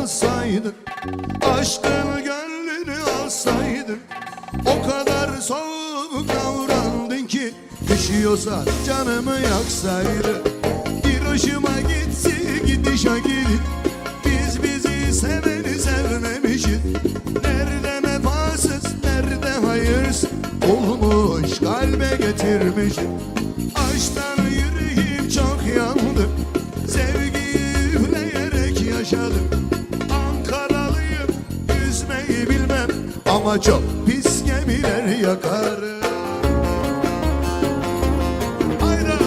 alsaydın Aşkın gönlünü alsaydın O kadar soğuk davrandın ki Düşüyorsa canımı yaksaydın Bir hoşuma gitsi gidişe gidip Biz bizi seveni sevmemişiz. Nerede vefasız nerede hayırsız Olmuş kalbe getirmiş Aşktan yüreğim yaşadım Ankaralıyım yüzmeyi bilmem Ama çok pis gemiler yakarım. Hayra.